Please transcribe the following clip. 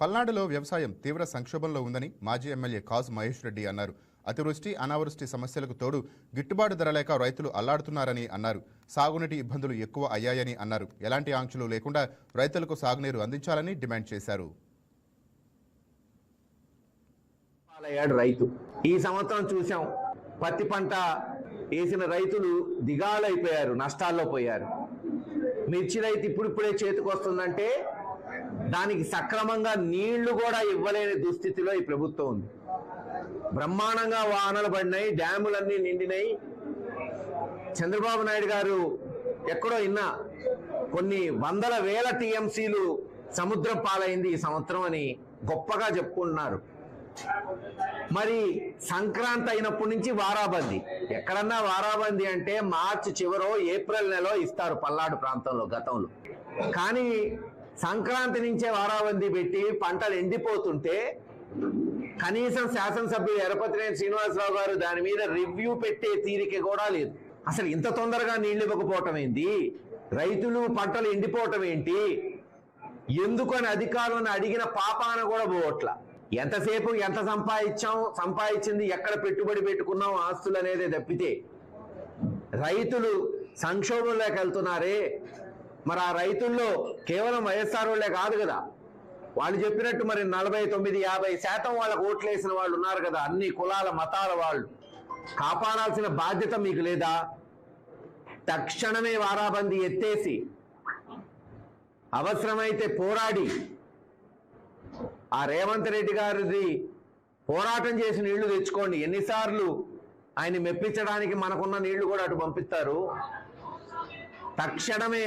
పల్నాడులో వ్యవసాయం తీవ్ర సంక్షోభంలో ఉందని మాజీ ఎమ్మెల్యే కాజు మహేష్ రెడ్డి అన్నారు. అతివృష్టి అనావృష్టి సమస్యలకు తోడు గిట్టుబాటు ధర లేక రైతులు అల్లాడుతున్నారని అన్నారు. సాగునీటి ఇబ్బందులు ఎక్కువ అయ్యాయని అన్నారు. ఎలాంటి ఆంక్షలు లేకుండా రైతులకు సాగునీరు అందించాలని డిమాండ్ చేశారు. రైతు. ఈ సంవత్సరం చూసాం పత్తి పంట వేసిన రైతులు దిగాలైపోయారు నష్టాల్లో పోయారు. మిర్చి రైతు ఇప్పుడిప్పుడే చేతికొస్తుందంటే దానికి సక్రమంగా నీళ్ళు కూడా ఇవ్వలేని దుస్థితిలో ఈ ప్రభుత్వం ఉంది. బ్రహ్మాండంగా వానలు పడినాయి డ్యాములన్నీ నిండినాయి. చంద్రబాబు నాయుడు గారు ఎక్కడో ఇన్నా కొన్ని వందల వేల టీఎంసీలు సముద్రం పాలైంది ఈ సంవత్సరం అని గొప్పగా చెప్పుకుంటున్నారు. మరి సంక్రాంతి అయినప్పటి నుంచి వారాబందీ. ఎక్కడన్నా వారాబందీ అంటే మార్చి చివరో ఏప్రిల్ నెలలో ఇస్తారు పల్నాడు ప్రాంతంలో గతంలో. కానీ సంక్రాంతి నుంచే వారాబందీ పెట్టి పంటలు ఎండిపోతుంటే కనీసం శాసనసభ్యుడు ఎరపతినేని శ్రీనివాసరావు గారు దాని మీద రివ్యూ పెట్టే తీరిక కూడా లేదు. అసలు ఇంత తొందరగా నీళ్ళు ఇవ్వకపోవటం ఏంటి? రైతులు పంటలు ఎండిపోవటం ఏంటి? ఎందుకని అధికారులను అడిగిన పాపాన కూడా పోవట్ల. ఎంతసేపు ఎంత సంపాదించాం? సంపాదించింది ఎక్కడ పెట్టుబడి పెట్టుకున్నాం? ఆస్తులు అనేది తప్పితే. రైతులు సంక్షోభంలోకి వెళ్తున్నారే. మరి ఆ రైతుల్లో కేవలం వైఎస్ఆర్ వాళ్ళే కాదు కదా. వాళ్ళు చెప్పినట్టు మరి నలభై తొమ్మిది యాభై శాతం వాళ్ళకు ఓట్లేసిన వాళ్ళు ఉన్నారు కదా. అన్ని కులాల మతాల వాళ్ళు. కాపాడాల్సిన బాధ్యత మీకు లేదా? తక్షణమే వారాబందీ ఎత్తేసి అవసరమైతే పోరాడి ఆ రేవంత్ రెడ్డి గారిది పోరాటం చేసి నీళ్ళు తెచ్చుకోండి. ఎన్నిసార్లు ఆయన మెప్పించడానికి మనకున్న నీళ్ళు కూడా అటు పంపిస్తారు. తక్షణమే